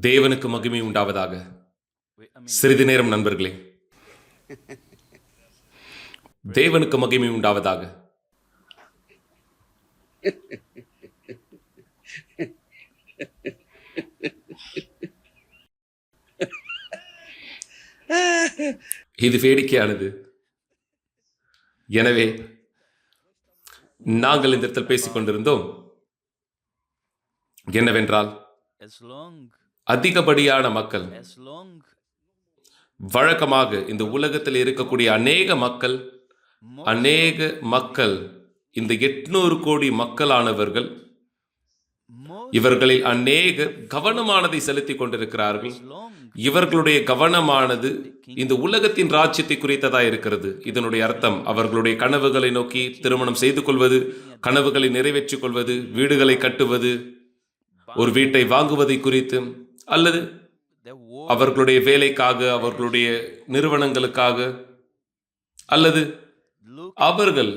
தேவனுக்கு மகிமை உண்டாவதாக. சிறிது நேரம் நண்பர்களே. தேவனுக்கு மகிமை உண்டாவதாக. இது வேடிக்கையானது. எனவே நாங்கள் இந்த இடத்தில் பேசிக் கொண்டிருந்தோம் என்னவென்றால் as long, அதிகப்படியான மக்கள். வழக்கமாக இந்த உலகத்தில் இருக்கக்கூடிய அநேக மக்கள் அநேக மக்கள் இந்த எட்நூறு கோடி மக்களானவர்கள் இவர்களில் அநேக கவனமானதை செலுத்திக் கொண்டிருக்கிறார்கள். இவர்களுடைய கவனமானது இந்த உலகத்தின் ராஜ்யத்தை குறித்ததா இருக்கிறது. இதனுடைய அர்த்தம் அவர்களுடைய கனவுகளை நோக்கி திருமணம் செய்து கொள்வது கனவுகளை நிறைவேற்றிக் கொள்வது வீடுகளை கட்டுவது ஒரு வீட்டை வாங்குவதை குறித்து அல்லது அவர்களுடைய வேலைக்காக அவர்களுடைய நிறுவனங்களுக்காக அல்லது அவர்கள்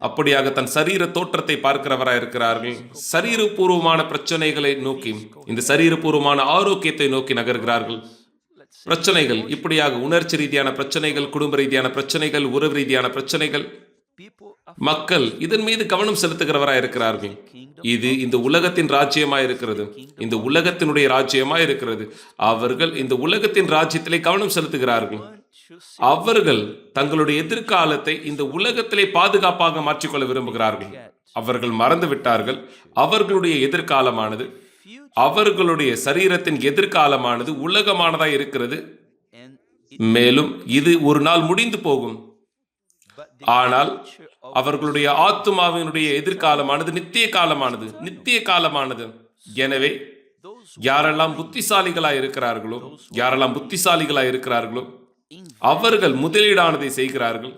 அப்படியாக தன் சரீர தோற்றத்தை பார்க்கிறவராய் இருக்கிறார்கள். சரீரபூர்வமான பிரச்சனைகளை நோக்கி இந்த சரீரபூர்வமான ஆரோக்கியத்தை நோக்கி நகர்கிறார்கள். பிரச்சனைகள் இப்படியாக உணர்ச்சி ரீதியான பிரச்சனைகள் குடும்ப ரீதியான பிரச்சனைகள் உறவு ரீதியான பிரச்சனைகள் மக்கள் இதன் மீது கவனம் செலுத்துகிறவராய் இருக்கிறார்கள். இது இந்த உலகத்தின் ராஜ்யமாய் இருக்கிறது. இந்த உலகத்தினுடைய ராஜ்யமாய் இருக்கிறது. அவர்கள் இந்த உலகத்தின் ராஜ்யத்திலே கவனம் செலுத்துகிறார்கள். அவர்கள் தங்களுடைய எதிர்காலத்தை இந்த உலகத்திலே பாதுகாப்பாக மாற்றிக்கொள்ள விரும்புகிறார்கள். அவர்கள் மறந்து விட்டார்கள் அவர்களுடைய எதிர்காலமானது அவர்களுடைய சரீரத்தின் எதிர்காலமானது உலகமானதாய் இருக்கிறது. மேலும் இது ஒரு நாள் முடிந்து போகும். ஆனால் அவர்களுடைய ஆத்துமாவினுடைய எதிர்காலமானது நித்திய காலமானது நித்திய காலமானது எனவே யாரெல்லாம் புத்திசாலிகளாய் இருக்கிறார்களோ யாரெல்லாம் புத்திசாலிகளாய் இருக்கிறார்களோ அவர்கள் முதலீடானதை செய்கிறார்கள்.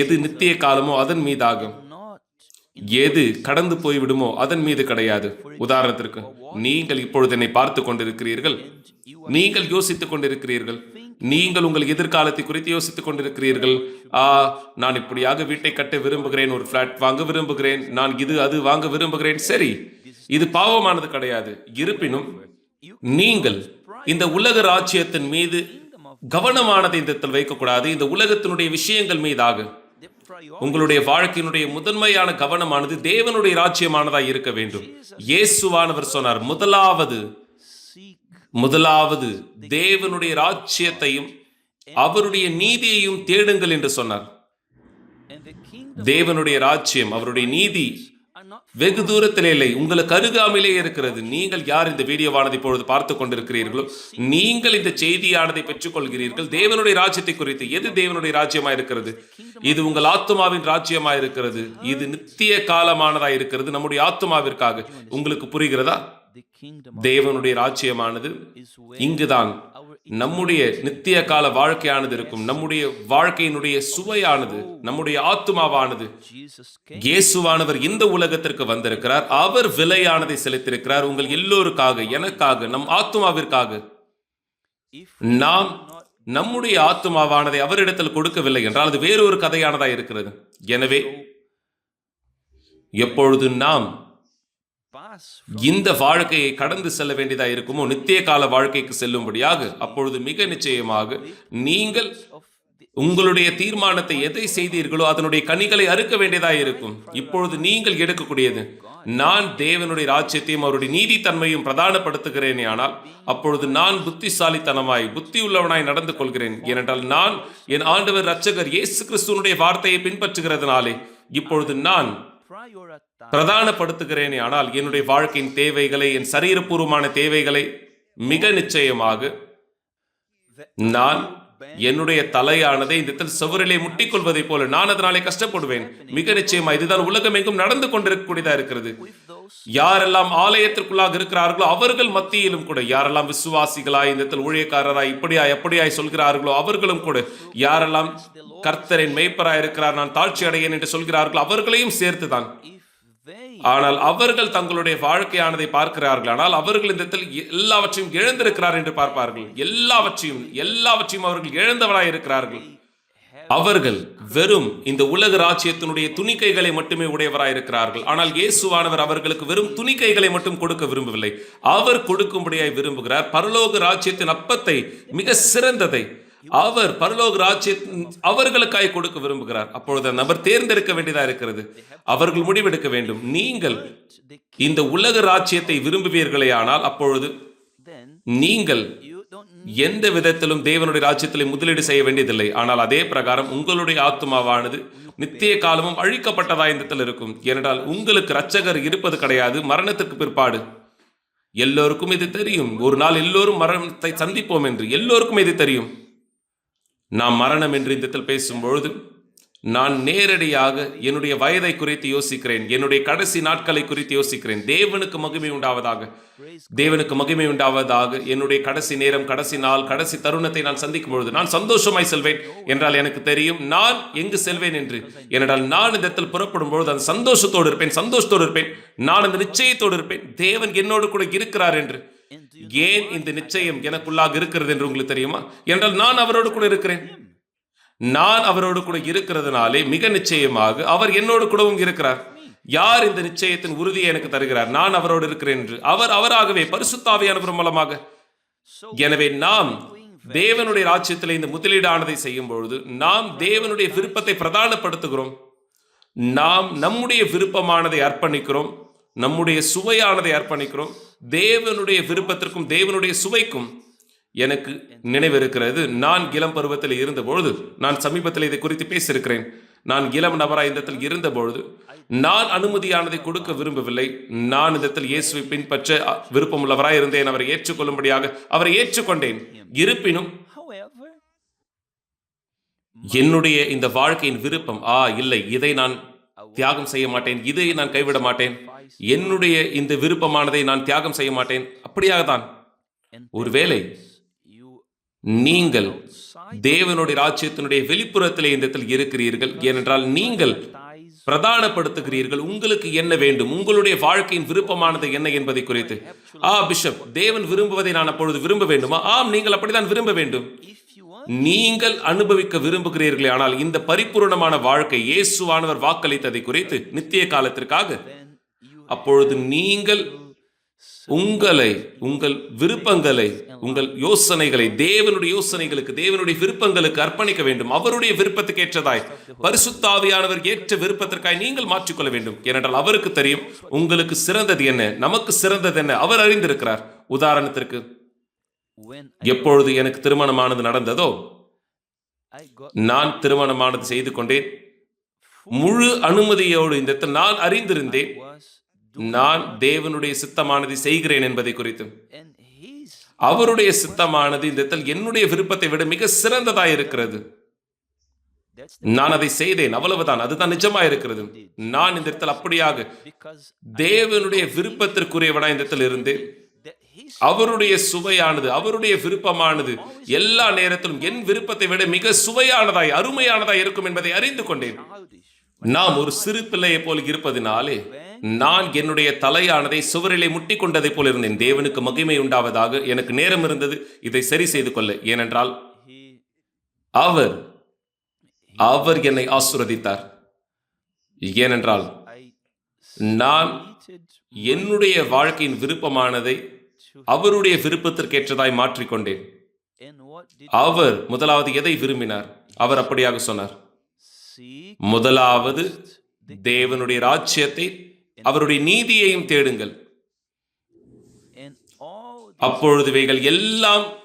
எது நித்திய காலமோ அதன் மீதாகும். எது கடந்து போய்விடுமோ அதன் மீது கிடையாது. உதாரணத்திற்கு நீங்கள் இப்பொழுது என்னை பார்த்து கொண்டிருக்கிறீர்கள். நீங்கள் யோசித்துக் கொண்டிருக்கிறீர்கள். நீங்கள் உங்கள் எதிர்காலத்தை குறித்து யோசித்துக் கொண்டிருக்கிறீர்கள். ஆ நான் இப்படியாக வீட்டை கட்ட விரும்புகிறேன் ஒரு பிளாட் வாங்க விரும்புகிறேன் நான் இது அது வாங்க விரும்புகிறேன். சரி இது பாவமானது கிடையாது. இருப்பினும் நீங்கள் இந்த உலக ராஜ்யத்தின் மீது கவனமானதை இந்த இடத்தில் வைக்கக்கூடாது. இந்த உலகத்தினுடைய விஷயங்கள் மீதாக. உங்களுடைய வாழ்க்கையினுடைய முதன்மையான கவனமானது தேவனுடைய ராஜ்யமானதாக இருக்க வேண்டும். இயேசுவானவர் சொன்னார் முதலாவது முதலாவது தேவனுடைய ராஜ்யத்தையும் அவருடைய நீதியையும் தேடுங்கள் என்று சொன்னார். தேவனுடைய ராஜ்யம் அவருடைய நீதி வெகு தூரத்திலே இல்லை. உங்களுக்கு அருகாமையிலே இருக்கிறது. நீங்கள் யார் இந்த வீடியோவானது இப்பொழுது பார்த்து கொண்டிருக்கிறீர்களோ நீங்கள் இந்த செய்தியானதை பெற்றுக்கொள்கிறீர்கள். தேவனுடைய ராஜ்யத்தை குறித்து எது தேவனுடைய ராஜ்யமா இருக்கிறது? இது உங்கள் ஆத்மாவின் ராஜ்யமா இருக்கிறது. இது நித்திய காலமானதா இருக்கிறது. நம்முடைய ஆத்மாவிற்காக உங்களுக்கு புரிகிறதா? தேவனுடைய ராஜ்யமானது இங்குதான். நம்முடைய நித்திய கால வாழ்க்கையானது இருக்கும். நம்முடைய வாழ்க்கையினுடைய சுவையானது நம்முடைய ஆத்மாவானது இயேசுவானவர் இந்த உலகத்திற்கு வந்திருக்கிறார். அவர் விலையானதை செலுத்தியிருக்கிறார். உங்கள் எல்லோருக்காக எனக்காக நம் ஆத்மாவிற்காக நாம் நம்முடைய ஆத்மாவானதை அவரிடத்தில் கொடுக்கவில்லை என்றால் அது வேறொரு கதையானதா இருக்கிறது. எனவே எப்பொழுது நாம் இந்த வாழ்க்கையை கடந்து செல்ல வேண்டியதா இருக்குமோ? நித்திய கால வாழ்க்கைக்கு செல்லும்படியாக அப்பொழுது மிக நிச்சயமாக நீங்கள் உங்களுடைய தீர்மானத்தை எதை செய்தீர்களோ அதனுடைய கனிகளை அறுக்க வேண்டியதா இருக்கும். இப்பொழுது நீங்கள் எடுக்கக்கூடியது நான் தேவனுடைய ராஜ்யத்தையும் அவருடைய நீதித்தன்மையும் பிரதானப்படுத்துகிறேனே ஆனால் அப்பொழுது நான் புத்திசாலித்தனமாய் புத்தி உள்ளவனாய் நடந்து கொள்கிறேன். ஏனென்றால் நான் என் ஆண்டவர் ரட்சகர் இயேசு கிறிஸ்துவனுடைய வார்த்தையை பின்பற்றுகிறதுனாலே இப்பொழுது நான் பிரதானப்படுத்துகிறேனே ஆனால் என்னுடைய வாழ்க்கையின் தேவைகளை என் சரீரபூர்வமான தேவைகளை மிக நிச்சயமாக நான் என்னுடைய தலையானதை இந்த இடத்தில் சுவரிலே முட்டிக்கொள்வதைப் போல நான் அதனாலே கஷ்டப்படுவேன். மிக நிச்சயமா இதுதான் உலகம் எங்கும் நடந்து கொண்டிருக்கக்கூடியதா இருக்கிறது. யாரெல்லாம் ஆலயத்திற்குள்ளாக இருக்கிறார்களோ அவர்கள் மத்தியிலும் கூட யாரெல்லாம் விசுவாசிகளாய் இந்த இடத்தில் ஊழியக்காரராய் இப்படியாய் எப்படியாய் சொல்கிறார்களோ அவர்களும் கூட யாரெல்லாம் கர்த்தரின் மேய்ப்பராய் இருக்கிறார் நான் தாழ்ச்சி அடையேன் என்று சொல்கிறார்களோ அவர்களையும் சேர்த்துதான். ஆனால் அவர்கள் தங்களுடைய வாழ்க்கையானதை பார்க்கிறார்கள் ஆனால் அவர்கள் இந்த இடத்தில் எல்லாவற்றையும் இழந்திருக்கிறார் என்று பார்ப்பார்கள். எல்லாவற்றையும் எல்லாவற்றையும் அவர்கள் இழந்தவராய் இருக்கிறார்கள். அவர்கள் வெறும் இந்த உலக ராஜ்யத்தினுடைய துணிக்கைகளை மட்டுமே உடையவராயிருக்கிறார்கள் ஆனால் இயேசுவானவர் அவர்களுக்கு வெறும் துணிக்கைகளை மட்டும் கொடுக்க விரும்பவில்லை. அவர் கொடுக்கும்படியாய் விரும்புகிறார். பரலோக ராஜ்யத்தின் அப்பத்தை மிக சிறந்ததை அவர் பரலோக ராஜ்யத்தின் அவர்களுக்காய் கொடுக்க விரும்புகிறார். அப்பொழுது அந்த நபர் தேர்ந்தெடுக்க வேண்டியதா இருக்கிறது. அவர்கள் முடிவெடுக்க வேண்டும். நீங்கள் இந்த உலக ராஜ்யத்தை விரும்புவீர்களே ஆனால் அப்பொழுது நீங்கள் எந்த விதத்திலும் தேவனுடைய ராஜ்யத்திலே முதலீடு செய்ய வேண்டியதில்லை. ஆனால் அதே பிரகாரம் உங்களுடைய ஆத்மாவானது நித்திய காலமும் அழிக்கப்பட்டதா இந்த இருக்கும். ஏனென்றால் உங்களுக்கு ரச்சகர் இருப்பது கிடையாது. மரணத்துக்கு பிற்பாடு. எல்லோருக்கும் இது தெரியும். ஒரு நாள் எல்லோரும் மரணத்தை சந்திப்போம் என்று. எல்லோருக்கும் இது தெரியும். நாம் மரணம் என்று இந்த இடத்தில் பேசும்பொழுது நான் நேரடியாக என்னுடைய வயதை குறித்து யோசிக்கிறேன் என்னுடைய கடைசி நாட்களை குறித்து யோசிக்கிறேன் தேவனுக்கு மகிமை உண்டாவதாக தேவனுக்கு மகிமை உண்டாவதாக என்னுடைய கடைசி நேரம் கடைசி நாள் கடைசி தருணத்தை நான் சந்திக்கும் பொழுது நான் சந்தோஷமாய் செல்வேன் என்றால் எனக்கு தெரியும் நான் எங்கு செல்வேன் என்று ஏனென்றால் நான் இந்த இடத்தில் புறப்படும் பொழுது அந்த சந்தோஷத்தோடு இருப்பேன் சந்தோஷத்தோடு இருப்பேன் நான் அந்த நிச்சயத்தோடு இருப்பேன் தேவன் என்னோடு கூட இருக்கிறார் என்று. ஏன் இந்த நிச்சயம் எனக்குள்ளாக இருக்கிறது என்று உங்களுக்கு தெரியுமா? என்றால் நான் அவரோடு கூட இருக்கிறேன். நான் அவரோடு கூட இருக்கிறதுனாலே மிக நிச்சயமாக அவர் என்னோடு கூடவும் இருக்கிறார். யார் இந்த நிச்சயத்தின் உறுதியை எனக்கு தருகிறார்? நான் அவரோடு இருக்கிறேன் என்று. அவர் அவராகவே பரிசுத்தாவியானவர் மூலமாக. So எனவே நாம் தேவனுடைய ராஜ்யத்தில் இந்த முதலீடானதை செய்யும் பொழுது நாம் தேவனுடைய விருப்பத்தை பிரதானப்படுத்துகிறோம். நாம் நம்முடைய விருப்பமானதை அர்ப்பணிக்கிறோம். நம்முடைய சுவையானதை அர்ப்பணிக்கிறோம். தேவனுடைய விருப்பத்திற்கும் தேவனுடைய சுவைக்கும் எனக்கு நினைவிருக்கிறது. நான் இளம் பருவத்தில் இருந்தபொழுது நான் சமீபத்தில் இதை குறித்து பேசியிருக்கிறேன். நான் இளம் நபராய் இந்த இடத்தில் இருந்தபொழுது நான் அனுமதியானதை கொடுக்க விரும்பவில்லை. நான் இந்த இடத்தில் இயேசுவை பின்பற்ற விருப்பமுள்ளவராக விருப்பமுள்ளவராய் இருந்தேன். அவரை ஏற்றுக்கொள்ளும்படியாக அவரை ஏற்றுக்கொண்டேன். இருப்பினும் என்னுடைய இந்த வாழ்க்கையின் விருப்பம் ஆ இல்லை இதை நான் தியாகம் செய்ய மாட்டேன். இதை நான் கைவிட மாட்டேன். என்னுடைய இந்த விருப்பமானதை நான் தியாகம் செய்ய மாட்டேன். அப்படியாக தான் and ஒருவேளை நீங்கள் தேவனுடைய ராஜ்யத்தினுடைய வெளிப்புறத்திலே இந்த இடத்தில் இருக்கிறீர்கள். ஏனென்றால் நீங்கள் பிரதானப்படுத்துகிறீர்கள். உங்களுக்கு என்ன வேண்டும்? உங்களுடைய வாழ்க்கையின் விருப்பமானது என்ன என்பதை குறித்து. ஆ பிஷப் தேவன் விரும்புவதை நான் அப்பொழுது விரும்ப வேண்டுமா? ஆம் நீங்கள் அப்படித்தான் விரும்ப வேண்டும். நீங்கள் அனுபவிக்க விரும்புகிறீர்களே ஆனால் இந்த பரிபூரணமான வாழ்க்கை இயேசுவானவர் வாக்களித்ததை குறித்து நித்திய காலத்திற்காக அப்பொழுது நீங்கள் உங்களை உங்கள் விருப்பங்களை உங்கள் யோசனைகளை தேவனுடைய யோசனைகளுக்கு தேவனுடைய விருப்பங்களுக்கு அர்ப்பணிக்க வேண்டும். அவருடைய விருப்பத்துக்கு ஏற்றதாய் பரிசுத்தாவியானவர் ஏற்ற விருப்பத்திற்காய் நீங்கள் மாற்றிக்கொள்ள வேண்டும். ஏனென்றால் அவருக்கு தெரியும் உங்களுக்கு சிறந்தது என்ன நமக்கு சிறந்தது என்ன அவர் அறிந்திருக்கிறார். உதாரணத்திற்கு எப்பொழுது எனக்கு திருமணமானது நடந்ததோ நான் திருமணமானது செய்து கொண்டேன். முழு அனுமதியோடு இந்த நான் அறிந்திருந்தேன். நான் தேவனுடைய சித்தமானதை செய்கிறேன் என்பதை குறித்து. அவருடைய சித்தமானது இந்த இடத்தில் என்னுடைய விருப்பத்தை விட மிக சிறந்ததாய் இருக்கிறது. நான் அதை செய்தேன் அவ்வளவுதான் அதுதான் நிஜமா இருக்கிறது. நான் இந்த இடத்தில் அப்படியாக தேவனுடைய விருப்பத்திற்குரியவனாய் இந்த இடத்தில் இருந்தேன். அவருடைய சுவையானது அவருடைய விருப்பமானது எல்லா நேரத்திலும் என் விருப்பத்தை விட மிக சுவையானதாய் அருமையானதாய் இருக்கும் என்பதை அறிந்து கொண்டேன். நாம் ஒரு சிறு பிள்ளையை போல் இருப்பதினாலே நான் என்னுடைய தலையானதை சுவரிலே முட்டி கொண்டதை போல் இருந்தேன். தேவனுக்கு மகிமை உண்டாவதாக எனக்கு நேரம் இருந்தது. இதை சரி செய்து கொள்ள. ஏனென்றால் அவர் அவர் என்னை ஆசுரதித்தார் ஏனென்றால் நான் என்னுடைய வாழ்க்கையின் விருப்பமானதை அவருடைய விருப்பத்திற்கேற்றதாய் மாற்றிக்கொண்டேன். அவர் முதலாவது எதை விரும்பினார்? அவர் அப்படியாக சொன்னார். முதலாவது தேவனுடைய ராஜ்யத்தை அவருடைய நீதியையும் தேடுங்கள். அப்பொழுது இவைகள் எல்லாம்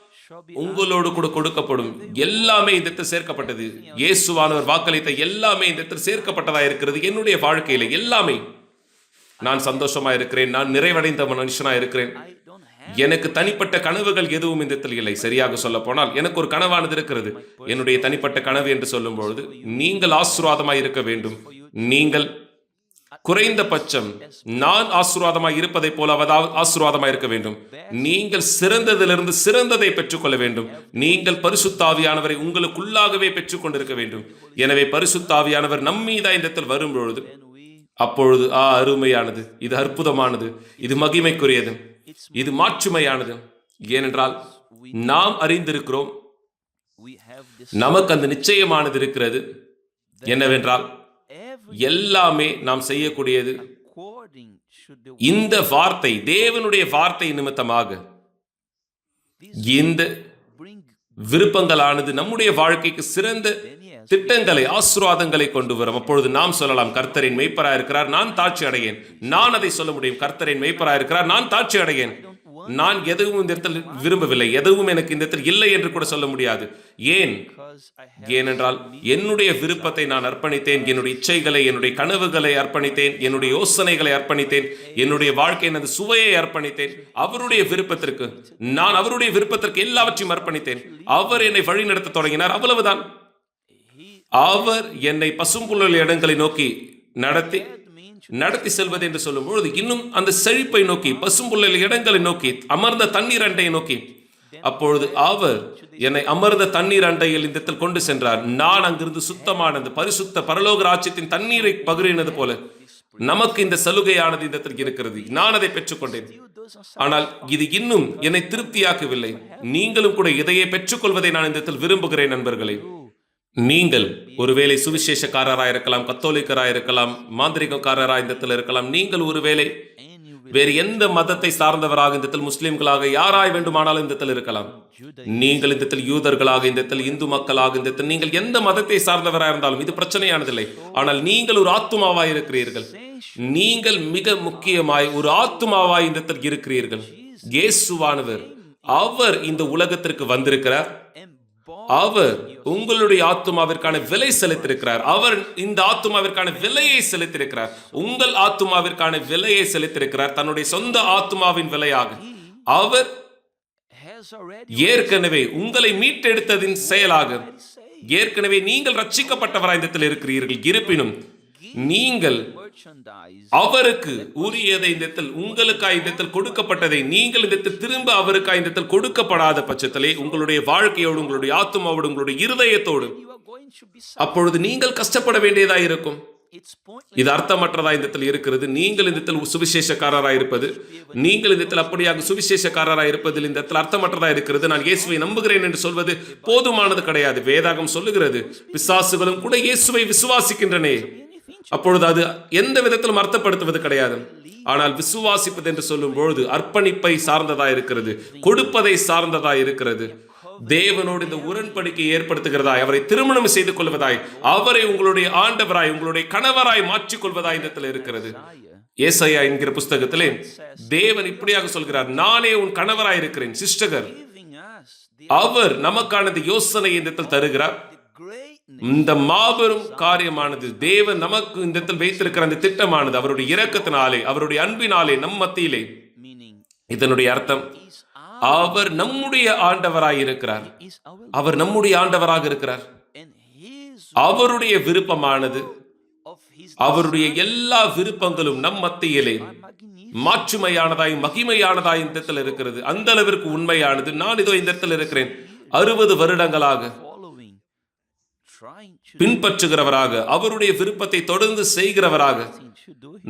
உங்களோடு கூட கொடுக்கப்படும். எல்லாமே இந்த இடத்தில் சேர்க்கப்பட்டது. இயேசுவானவர் வாக்களித்த எல்லாமே இந்த இடத்தில் சேர்க்கப்பட்டதா இருக்கிறது. என்னுடைய வாழ்க்கையில எல்லாமே. நான் சந்தோஷமா இருக்கிறேன். நான் நிறைவடைந்த மனுஷனா இருக்கிறேன். எனக்கு தனிப்பட்ட கனவுகள் எதுவும் இந்த இடத்தில் இல்லை. சரியாக சொல்ல போனால் எனக்கு ஒரு கனவானது இருக்கிறது. என்னுடைய தனிப்பட்ட கனவு என்று சொல்லும் பொழுது நீங்கள் ஆசீர்வாதமாய் இருக்க வேண்டும். நீங்கள் குறைந்தபட்சம் நான் ஆசீர்வாதமாக இருப்பதை போல அவதாவது ஆசீர்வாதமாக இருக்க வேண்டும். நீங்கள் சிறந்ததிலிருந்து சிறந்ததை பெற்றுக்கொள்ள வேண்டும். நீங்கள் பரிசுத்தாவியானவரை உங்களுக்குள்ளாகவே பெற்றுக்கொண்டிருக்க வேண்டும். எனவே பரிசுத்தாவியானவர் நம்மீதா இந்த இடத்தில் வரும் பொழுது அப்பொழுது ஆ அருமையானது இது அற்புதமானது இது மகிமைக்குரியது இது மாட்சிமையானது. ஏனென்றால் நாம் அறிந்திருக்கிறோம் நமக்கு அந்த நிச்சயமானது இருக்கிறது. என்னவென்றால் எல்லாமே நாம் செய்யக்கூடியது. இந்த வார்த்தை தேவனுடைய வார்த்தை நிமித்தமாக இந்த விருப்பங்களானது நம்முடைய வாழ்க்கைக்கு சிறந்த திட்டங்களை ஆசீர்வாதங்களை கொண்டு வரும். அப்பொழுது நாம் சொல்லலாம் கர்த்தரின் மெய்ப்பரா இருக்கிறார் நான் தாட்சி அடையேன் நான் அதை சொல்ல முடியும் கர்த்தரின் மெய்ப்பரா இருக்கிறார் நான் தாட்சி அடையேன் நான் எதுவும் இந்த இடத்தில் விரும்பவில்லை. எதுவும் எனக்கு இந்த இடத்தில் இல்லை என்று கூட சொல்ல முடியாது. ஏன்? ஏனென்றால் என்னுடைய விருப்பத்தை நான் அர்ப்பணித்தேன் என்னுடைய இச்சைகளை என்னுடைய கனவுகளை அர்ப்பணித்தேன் என்னுடைய யோசனைகளை அர்ப்பணித்தேன் என்னுடைய வாழ்க்கையின் எனது சுவையை அர்ப்பணித்தேன். அவருடைய விருப்பத்திற்கு நான் அவருடைய விருப்பத்திற்கு எல்லாவற்றையும் அர்ப்பணித்தேன். அவர் என்னை வழிநடத்த தொடங்கினார். அவ்வளவுதான். அவர் என்னை பசும்புள்ள இடங்களை நோக்கி நடத்தி நடத்தி செல்வது என்று சொல்லும் பொழுது இன்னும் அந்த செழிப்பை நோக்கி பசும்புல்லுள்ள இடங்களை நோக்கி அமர்ந்த தண்ணீர் அண்டையை நோக்கி. அப்பொழுது அவர் என்னை அமர்ந்த தண்ணீர் அண்டையில் இந்த இடத்தில் கொண்டு சென்றார். நான் அங்கிருந்து சுத்தமான அந்த பரிசுத்த பரலோக ராஜ்யத்தின் தண்ணீரை பகிரினது போல நமக்கு இந்த சலுகையானது இந்த இடத்தில் இருக்கிறது. நான் அதை பெற்றுக்கொண்டேன். ஆனால் இது இன்னும் என்னை திருப்தியாக்கவில்லை. நீங்களும் கூட இதையே பெற்றுக்கொள்வதை நான் இந்த இடத்தில் விரும்புகிறேன் நண்பர்களே. நீங்கள் ஒருவேளை சுவிசேஷக்காரராக இருக்கலாம் கத்தோலிக்கராக இருக்கலாம் மாந்திரிகக்காரராக இந்தத்தில் இருக்கலாம் நீங்கள் ஒருவேளை வேறு எந்த மதத்தை சார்ந்தவராக இந்த முஸ்லீம்களாக முஸ்லிம்களாக யாராய் வேண்டுமானாலும் இந்த இருக்கலாம். நீங்கள் இந்த யூதர்களாக இந்த இந்து மக்களாக இந்த நீங்கள் எந்த மதத்தை சார்ந்தவராக இருந்தாலும் இது பிரச்சனையானதில்லை. ஆனால் நீங்கள் ஒரு ஆத்துமாவாய் இருக்கிறீர்கள். நீங்கள் மிக முக்கியமாய் ஒரு ஆத்துமாவாய் இந்தத்தில் இருக்கிறீர்கள். இயேசுவானவர் அவர் இந்த உலகத்திற்கு வந்திருக்கிறார். அவர் உங்களுடைய ஆத்துமாவிற்கான விலை செலுத்திருக்கிறார். அவர் இந்த ஆத்துமாவிற்கான விலையை செலுத்திருக்கிறார். உங்கள் ஆத்துமாவிற்கான விலையை செலுத்திருக்கிறார். தன்னுடைய சொந்த ஆத்துமாவின் விலையாக. அவர் ஏற்கனவே உங்களை மீட்டெடுத்ததின் செயலாக ஏற்கனவே நீங்கள் ரட்சிக்கப்பட்டவராய் இந்த இருக்கிறீர்கள். இருப்பினும் நீங்கள் அவருக்கு உரியதை இந்த இடத்தில் உங்களுக்காய் இந்த இடத்தில் கொடுக்கப்பட்டதை நீங்கள் இந்த இடத்தில் திரும்ப அவருக்காக இந்த இடத்தில் கொடுக்கப்படாத பட்சத்திலே உங்களுடைய வாழ்க்கையோடு உங்களுடைய ஆத்மாவோடு உங்களுடைய இருதயத்தோடு அப்பொழுது நீங்கள் கஷ்டப்பட வேண்டியதா இருக்கும். இது அர்த்தமற்றதா இந்த இடத்தில் இருக்கிறது. நீங்கள் இந்த இடத்தில் சுவிசேஷக்காரராக இருப்பது நீங்கள் இந்த இடத்தில் அப்படியாக சுவிசேஷக்காரராக இருப்பதில் இந்த இடத்தில் அர்த்தமற்றதா இருக்கிறது. நான் இயேசுவை நம்புகிறேன் என்று சொல்வது போதுமானது கிடையாது. வேதாகம் சொல்லுகிறது பிசாசுகளும் கூட இயேசுவை விசுவாசிக்கின்றனே. அப்பொழுது அது எந்த விதத்திலும் அர்த்தப்படுத்துவது கிடையாது. ஆனால் விசுவாசிப்பது என்று சொல்லும் பொழுது அர்ப்பணிப்பை சார்ந்ததா இருக்கிறது கொடுப்பதை சார்ந்ததா இருக்கிறது. தேவனோடு இந்த உடன்படிக்கை ஏற்படுத்துகிறதாய் அவரை திருமணம் செய்து கொள்வதாய் அவரை உங்களுடைய ஆண்டவராய் உங்களுடைய கணவராய் மாற்றிக்கொள்வதாய் இந்த இடத்துல இருக்கிறது. ஏசையா என்கிற புஸ்தகத்திலே தேவன் இப்படியாக சொல்கிறார் நானே உன் கணவராய் இருக்கிறேன் சிஸ்டகர் அவர் நமக்கான இந்த யோசனையை இந்த தருகிறார். இந்த மாபெரும் காரியமானது தேவன் நமக்கு இந்த இடத்தில் வைத்திருக்கிற அந்த திட்டமானது அவருடைய இரக்கத்தினாலே அவருடைய அன்பினாலே நம் மத்தியிலே. இதனுடைய அர்த்தம் அவர் நம்முடைய ஆண்டவராக இருக்கிறார். அவர் நம்முடைய ஆண்டவராக இருக்கிறார். அவருடைய விருப்பமானது அவருடைய எல்லா விருப்பங்களும் நம் மத்தியிலே. மாற்றுமையானதாயும் மகிமையானதாயும் இந்த இடத்துல இருக்கிறது. அந்த அளவிற்கு உண்மையானது. நான் இதோ இந்த இடத்துல இருக்கிறேன். அறுபது வருடங்களாக பின்பற்றுகிறவராக அவருடைய விருப்பத்தை தொடர்ந்து செய்கிறவராக.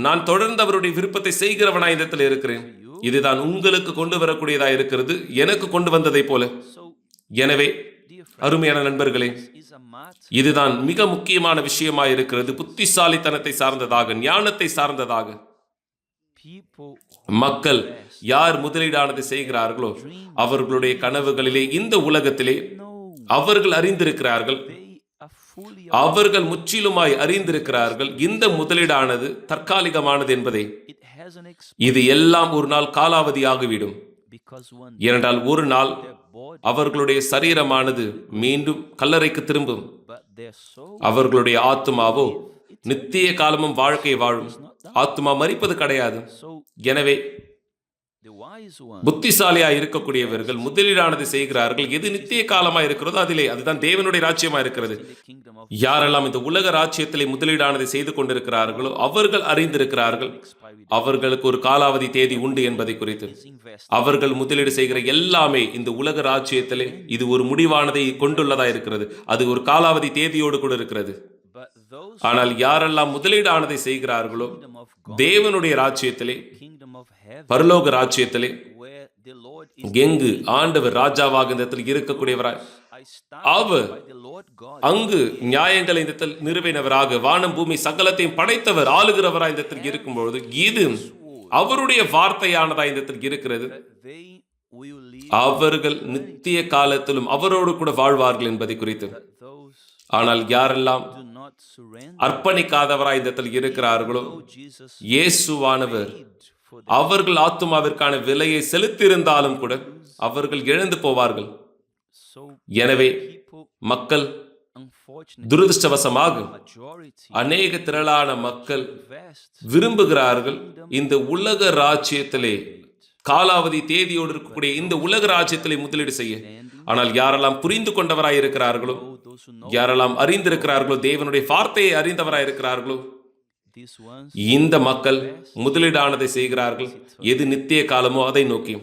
நான் தொடர்ந்து அவருடைய விருப்பத்தை செய்கிறவனாய் இடத்துல இருக்கிறேன். இதுதான் உங்களுக்கு கொண்டு வரக்கூடியதா இருக்கிறது எனக்கு கொண்டு வந்ததை போல. எனவே அருமையான நண்பர்களே இதுதான் மிக முக்கியமான விஷயமாய் இருக்கிறது புத்திசாலித்தனத்தை சார்ந்ததாக ஞானத்தை சார்ந்ததாக. மக்கள் யார் முதலீடானது செய்கிறார்களோ அவர்களுடைய கனவுகளிலே இந்த உலகத்திலே அவர்கள் அறிந்திருக்கிறார்கள். அவர்கள் முற்றிலுமாய் அறிந்திருக்கிறார்கள். இந்த முதலீடானது தற்காலிகமானது என்பதை. இது எல்லாம் ஒரு நாள் காலாவதியாகிவிடும். ஏனென்றால் ஒரு நாள் அவர்களுடைய சரீரமானது மீண்டும் கல்லறைக்கு திரும்பும். அவர்களுடைய ஆத்துமாவோ நித்திய காலமும் வாழ்க்கை வாழும். ஆத்துமா மறிப்பது கிடையாது. எனவே புத்திசாலியா இருக்கக்கூடியவர்கள் முதலீடானது செய்கிறார்கள். எது நித்திய காலமா இருக்கிறதோ அதிலே அதுதான் தேவனுடைய ராஜ்யமா இருக்கிறது. யாரெல்லாம் இந்த உலக ராஜ்யத்திலே முதலீடானது செய்து கொண்டிருக்கிறார்களோ அவர்கள் அறிந்திருக்கிறார்கள். அவர்களுக்கு ஒரு காலாவதி தேதி உண்டு என்பதை குறித்து. அவர்கள் முதலீடு செய்கிற எல்லாமே இந்த உலக ராஜ்யத்திலே இது ஒரு முடிவானதை கொண்டுள்ளதா இருக்கிறது. அது ஒரு காலாவதி தேதியோடு கூட இருக்கிறது. ஆனால் யாரெல்லாம் முதலீடானதை செய்கிறார்களோ தேவனுடைய ராஜ்யத்திலே பரலோக ராஜ்யத்திலே எங்கு ஆண்டவர் ராஜாவாக இந்த இடத்தில் இருக்கக்கூடியவராய் அவர். அங்கு நியாயங்களை இந்த இடத்தில் நிறுவினவராக வானம் பூமி சகலத்தையும் படைத்தவர் ஆளுகிறவராய் இந்த இடத்தில் இருக்கும்பொழுது இது அவருடைய வார்த்தையானதா இந்த இடத்தில் இருக்கிறது அவர்கள் நித்திய காலத்திலும் அவரோடு கூட வாழ்வார்கள் என்பதை குறித்து ஆனால் யாரெல்லாம். அர்ப்பணிக்காதவராய் இந்த இடத்தில் இருக்கிறார்களோ இயேசுவானவர். அவர்கள் ஆத்துமாவிற்கான விலையை செலுத்தியிருந்தாலும் கூட அவர்கள் இழந்து போவார்கள். எனவே மக்கள் துரதிருஷ்டவசமாக அநேக திரளான மக்கள் விரும்புகிறார்கள் இந்த உலக ராஜ்யத்திலே. காலாவதி தேதியோடு இருக்கக்கூடிய இந்த உலக ராஜ்யத்திலே முதலீடு செய்ய. ஆனால் யாரெல்லாம் புரிந்து கொண்டவராய் இருக்கிறார்களோ know யாரெல்லாம் அறிந்திருக்கிறார்களோ தேவனுடைய வார்த்தையை அறிந்தவராய் இருக்கிறார்களோ இந்த மக்கள் முதலீடானதை செய்கிறார்கள். எது நித்திய காலமோ அதை நோக்கி.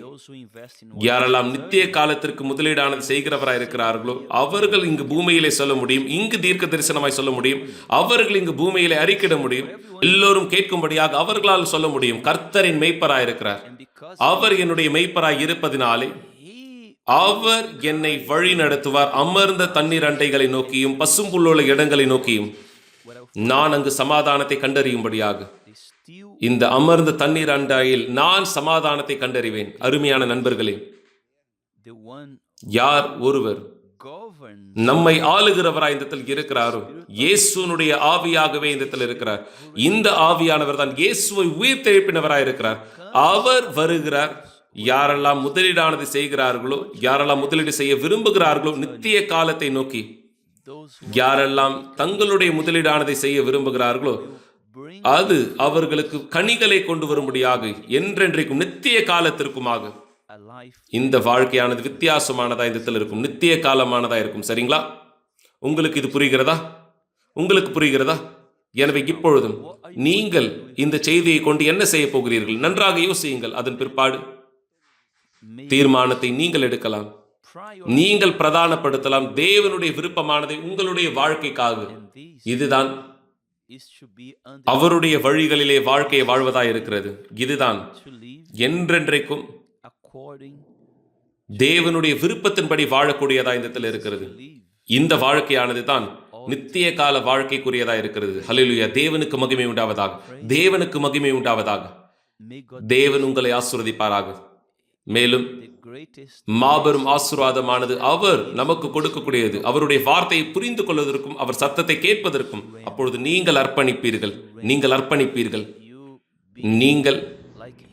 யாரெல்லாம் நித்திய காலத்திற்கு முதலீடானது செய்கிறவராய் இருக்கிறார்களோ அவர்கள் இங்கு பூமியிலே சொல்ல முடியும் இங்கு தீர்க்க தரிசனமாய் சொல்ல முடியும் அவர்கள் இங்கு பூமியிலே அறிக்கிட முடியும் எல்லோரும் கேட்கும்படியாக அவர்களால் சொல்ல முடியும் கர்த்தரின் மெய்ப்பராய் இருக்கிறார். அவர் என்னுடைய மெய்ப்பராய் இருப்பதினாலே அவர் என்னை வழி நடத்துவார் அமர்ந்த தண்ணீர் அண்டைகளை நோக்கியும் பசும்புல்லுள்ள இடங்களை நோக்கியும். நான் அங்கு சமாதானத்தை கண்டறியும்படியாக. இந்த அமர்ந்த தண்ணீர் அண்டாயில் நான் சமாதானத்தை கண்டறிவேன் அருமையான நண்பர்களே. யார் ஒருவர் நம்மை ஆளுகிறவராய் இந்த இருக்கிறாரோ இயேசுனுடைய ஆவியாகவே இந்த இருக்கிறார். இந்த ஆவியானவர் தான் இயேசுவை உயிர் தெழுப்பினவராய் இருக்கிறார். அவர் வருகிறார். யாரெல்லாம் முதலீடானது செய்கிறார்களோ யாரெல்லாம் முதலீடு செய்ய விரும்புகிறார்களோ நித்திய காலத்தை நோக்கி. யாரெல்லாம் தங்களுடைய முதலீடானதை செய்ய விரும்புகிறார்களோ அது அவர்களுக்கு கனிகளை கொண்டு வரும்படியாக என்றென்றைக்கும் நித்திய காலத்திற்குமாக. இந்த வாழ்க்கையானது வித்தியாசமானதா இந்த இருக்கும்? நித்திய காலமானதா இருக்கும் சரிங்களா? உங்களுக்கு இது புரிகிறதா? உங்களுக்கு புரிகிறதா? எனவே இப்பொழுதும் நீங்கள் இந்த செய்தியை கொண்டு என்ன செய்ய போகிறீர்கள்? நன்றாக யோசியுங்கள் அதன் பிற்பாடு. தீர்மானத்தை நீங்கள் எடுக்கலாம். நீங்கள் பிரதானப்படுத்தலாம். தேவனுடைய விருப்பமானதை உங்களுடைய வாழ்க்கைக்காக. இதுதான் அவருடைய வழிகளிலே வாழ்க்கையை வாழ்வதா இருக்கிறது. இதுதான் என்றென்றைக்கும் தேவனுடைய விருப்பத்தின்படி வாழக்கூடியதா இந்த இருக்கிறது. இந்த வாழ்க்கையானது தான் நித்திய கால வாழ்க்கைக்குரியதா இருக்கிறது. ஹalleluya. தேவனுக்கு மகிமை உண்டாவதாக. தேவனுக்கு மகிமை உண்டாவதாக. தேவன் உங்களை ஆசீர்வதிப்பாராக. மேலும் மாபெரும் ஆசீர்வாதமானது அவர் நமக்கு கொடுக்கக்கூடியது. அவருடைய வார்த்தையை புரிந்து கொள்வதற்கும் அவர் சத்தத்தை கேட்பதற்கும். அப்பொழுது நீங்கள் அர்ப்பணிப்பீர்கள். நீங்கள் அர்ப்பணிப்பீர்கள். நீங்கள்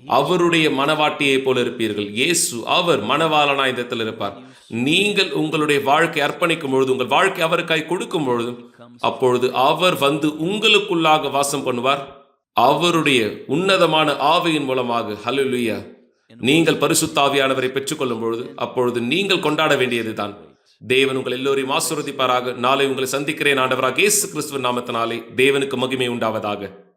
அவருடைய மனவாட்டியை போல இருப்பீர்கள். இயேசு அவர் மனவாளனா இடத்தில் இருப்பார். நீங்கள் உங்களுடைய வாழ்க்கை அர்ப்பணிக்கும் பொழுது உங்கள் வாழ்க்கை அவருக்காய் கொடுக்கும் பொழுது அப்பொழுது அவர் வந்து உங்களுக்குள்ளாக வாசம் பண்ணுவார். அவருடைய உன்னதமான ஆவையின் மூலமாக. ஹalleluya நீங்கள் பரிசுத்தாவியானவரை பெற்றுக்கொள்ளும் பொழுது அப்பொழுது நீங்கள் கொண்டாட வேண்டியதுதான். தேவன் உங்கள் எல்லோரையும் ஆசீர்வதிப்பாராக. நாளை உங்களை சந்திக்கிறேன். ஆண்டவராக இயேசு கிறிஸ்துவ நாமத்தினாலே தேவனுக்கு மகிமை உண்டாவதாக.